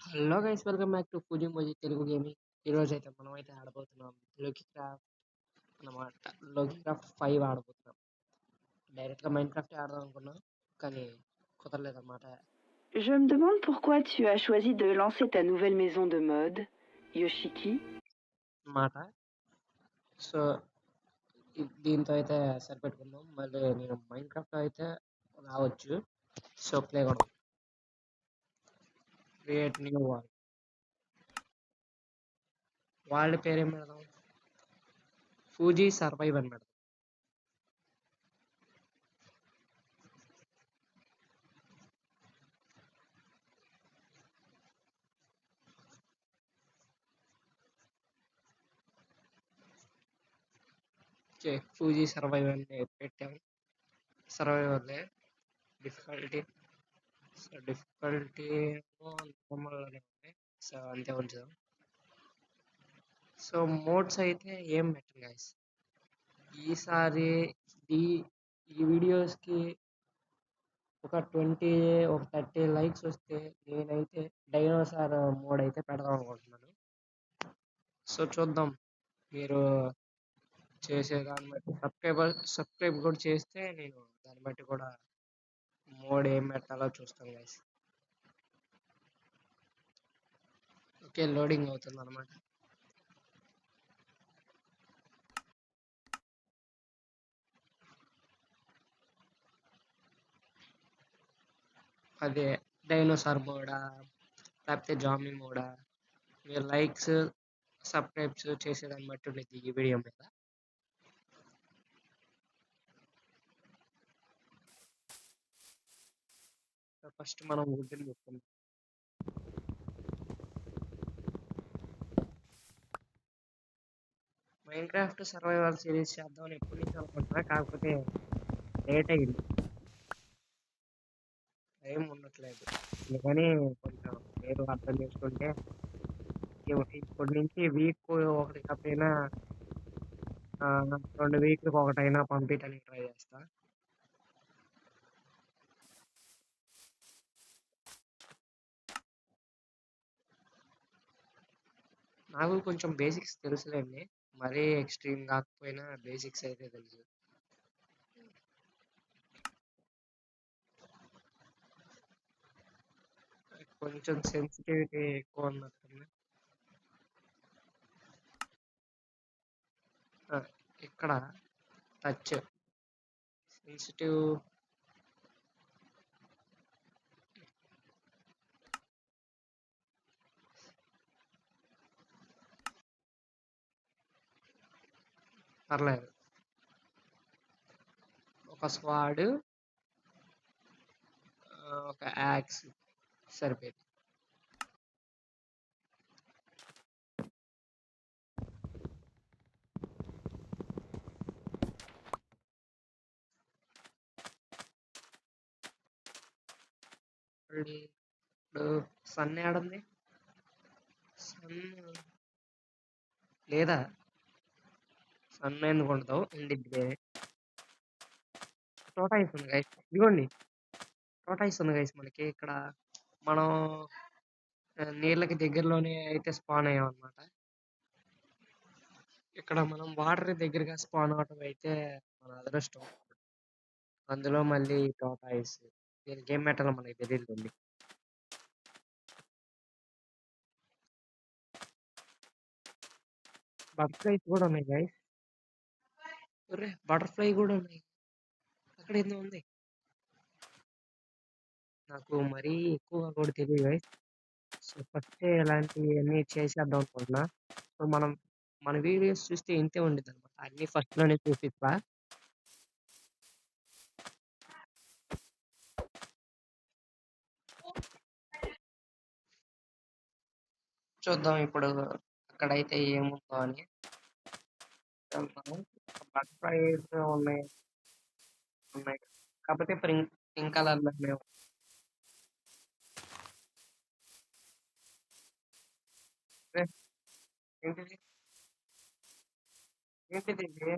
Hello guys welcome back to Pooji Moji Telugu gaming. ఈరోజు అయితే మనం అయితే ఆడబోతున్నాం లోకి క్రాఫ్ట్ అన్నమాట. లోకి క్రాఫ్ట్ ఫైవ్ ఆడబోతున్నాం. డైరెక్ట్గా మైండ్ క్రాఫ్ట్ ఆడదాం అనుకున్నాం కానీ కుదరలేదు అన్నమాట Je me demande pourquoi tu as choisi de lancer ta nouvelle maison de mode, Yoshiki. అన్నమాట సో దీంతో అయితే సరిపెట్టుకుందాం. మళ్ళీ నేను మైండ్ క్రాఫ్ట్ అయితే రావచ్చు. సో ప్లే కూడా క్రియేట్ న్యూ వాల్ వాళ్ళ పేరు ఏం పెడదాం ఫూజీ సర్వైవ్ అని పెడదాం ఓకే ఫూజీ సర్వైవ్ అని పెట్టాం సర్వైవర్లే డిఫికల్టీ సో డిఫికల్టీ నార్మల్గానే ఉంది. సో అంతే ఉంచుదాం. సో మోడ్స్ అయితే ఏం మెటర్ గైస్ ఈసారి ఈ ఈ వీడియోస్కి ఒక ట్వంటీ ఒక థర్టీ లైక్స్ వస్తే నేనైతే డైనోసార్ మోడ్ అయితే పెడదాం అనుకుంటున్నాను. సో చూద్దాం. మీరు చేసే దాన్ని బట్టి సబ్స్క్రైబర్ సబ్స్క్రైబ్ కూడా చేస్తే నేను దాన్ని బట్టి కూడా మోడ్ ఏం పెట్టాలో చూస్తాం గైస్ ఓకే లోడింగ్ అవుతుంది అనమాట అదే డైనోసార్ మోడా లేకపోతే జామీ మోడా మీరు లైక్స్ సబ్స్క్రైబ్స్ చేసేదాన్ని బట్టి ఉండేది ఈ వీడియో మీద. ఫస్ట్ మనం వుడ్ని తీసుకుందాం మైన్ క్రాఫ్ట్ సర్వైవల్ సిరీస్ చేద్దామని ఎప్పటి నుంచి అనుకుంటున్నా కాకపోతే లేట్ అయింది. టైం ఉండట్లేదు. అందుకని కొంచెం మీరు అర్థం చేసుకుంటే ఇప్పటి నుంచి వీక్ ఒకటి కాకపోయినా రెండు వీక్లకు ఒకటైనా పంపించడానికి ట్రై చేస్తా. నాకు కొంచెం బేసిక్స్ తెలుసులేండి. మరీ ఎక్స్ట్రీమ్ కాకపోయినా బేసిక్స్ అయితే తెలుసు. కొంచెం సెన్సిటివిటీ ఎక్కువ ఉన్నట్టుంది. ఆ, ఇక్కడ టచ్. సెన్సిటివ్ పర్లేదు. ఒక స్వాడ్ ఒక యాక్స్ సరిపోయింది. ఇప్పుడు సన్ ఏడుంది? సన్ లేదా? సన్ ఎందుకు ఉండదు ఉండిద్ది టోటాయిస్ ఉంది గైస్ ఇదిగోండి. టోటాయిస్ ఉంది గైస్ మనకి. ఇక్కడ మనం నీళ్ళకి దగ్గరలోనే అయితే స్పాన్ అయ్యాం అనమాట ఇక్కడ మనం వాటర్ దగ్గరగా స్పాన్ అవటం అయితే మన అదృష్టం. అందులో మళ్ళీ టోటాయిస్. దీనికి ఏం పెట్టాలో మనకి తెలియదు బటర్ఫ్లైస్ కూడా ఉన్నాయి గైస్ బటర్ఫ్లై కూడా ఉన్నాయి. అక్కడ ఏదో ఉంది. నాకు మరీ ఎక్కువగా కూడా తెలియదు గైస్ సో ఫస్ట్ ఇలాంటివన్నీ చేసేద్దాం అనుకుంటున్నా. సో మనం మన వీడియోస్ చూస్తే ఇంతే ఉండేది అనమాట అన్ని ఫస్ట్లోనే చూపిస్తా. చూద్దాం ఇప్పుడు అక్కడైతే ఏముందో అని. బటర్ఫ్లైస్ ఉన్నాయి. ఉన్నాయి. కాకపోతే పింక్ పింక్ కలర్లో లేవు. ఏ, ఏంటిది? ఏంటిది ఇది?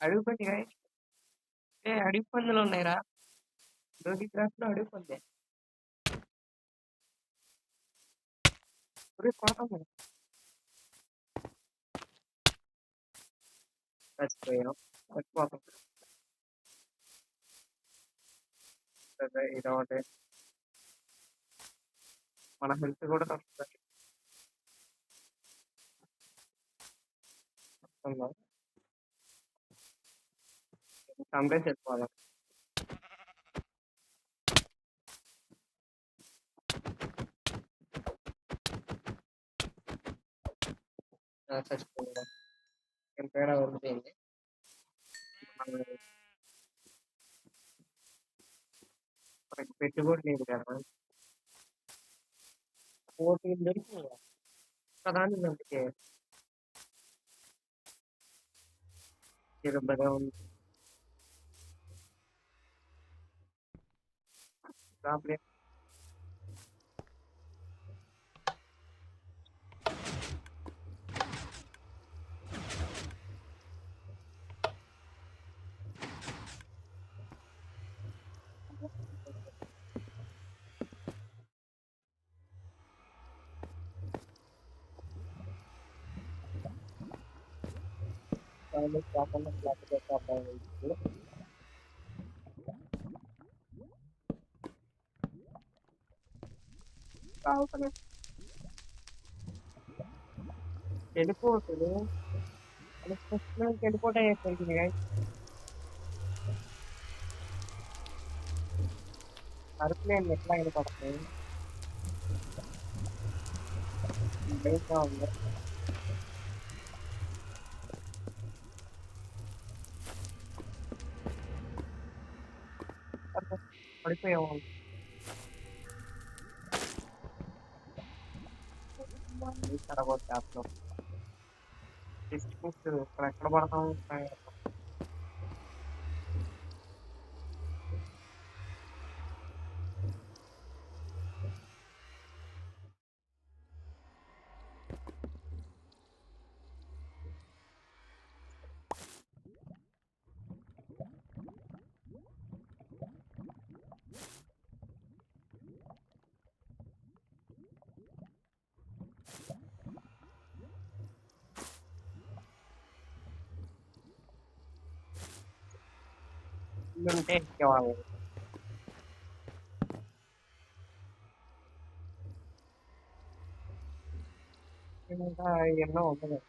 అడుగు పంది guys. ఏ అడుగు పందులు ఉన్నాయిరా? లోకి క్రాఫ్ట్లో అడుగు పంది కదా! చచ్చిపోయాం చచ్చిపోతాం సరే ఇదొకటి మన హెల్త్ కూడా తగ్గుతుంది. చంపేసి వెళ్ళిపోదాం ఆ, చచ్చిపోయాం ఏం తేడా వదిలిపోయింది మనం- మనకి పెట్టుబడి లేదు కదా ఫోర్టీన్ దొరికి ఒక్కదాన్ని అందుకే తిరుపతి ఉంది కాపులే కాళ్ళు కాకుండా లేకపోతే కాపాడాలి. కావాలి వెళ్ళిపోతుంది అది ఫస్ట్ నుంచి వెళ్ళిపోవటం అయిపోయింది అరుపులేని പണിപ്പയാവും കടകോട്ടാക്കും ടെക്സ്റ്റ് ബുക്ക് ഫ്രാക്ചർ പഠനം menté tròn chúng ta nó cái này.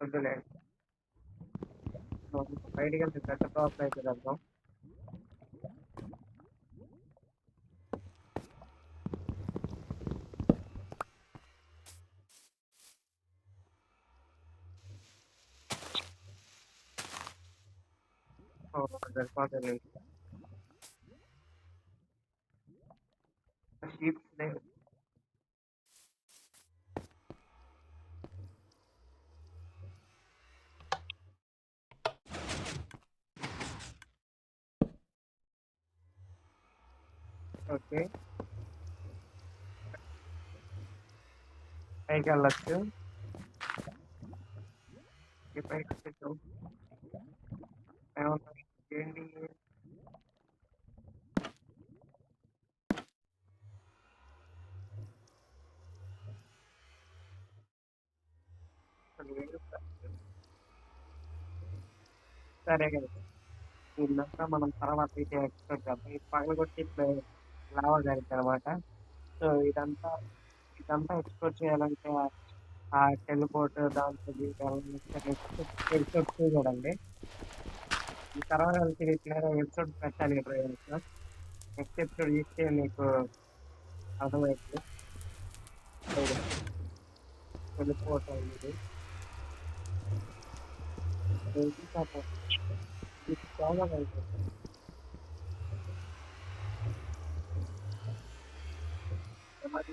சொல்லுங்க ஐடிகள் இருக்கிறத அப்ளை பண்ணலாம் Okay. I got lucky. If I could go, I don't know. ఏంటి? సరే కదా. ఇదంతా మనం తర్వాత అయితే ఎక్స్పెక్ట్ చేద్దాం. ఇది పగల కొట్టి లావా జరిగింది అనమాట సో ఇదంతా ఇదంతా ఎక్స్ప్లోర్ చేయాలంటే ఆ- టెలిపోర్ట్ దాంట్లో చూడండి ఈ తర్వాత ఇట్లా ఎపిసోడ్ పెట్టాలి నెక్స్ట్ ఎపిసోడ్ ఇస్తే మీకు అర్థమవుతుంది టెలిపోర్ట్ అయింది ఇది పాపం. ఇది చాలా మంచిది. మరి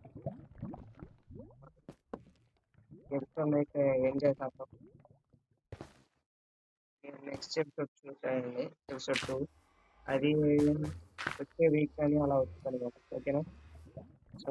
ఎపిసోడ్ అయితే ఎంజాయ్ చేద్దాం నేను నెక్స్ట్ ఎపిసోడ్ చూసానండి ఎపిసోడ్ టూ అది వచ్చే వీక్ కానీ అలా వస్తుంది ఓకేనా సో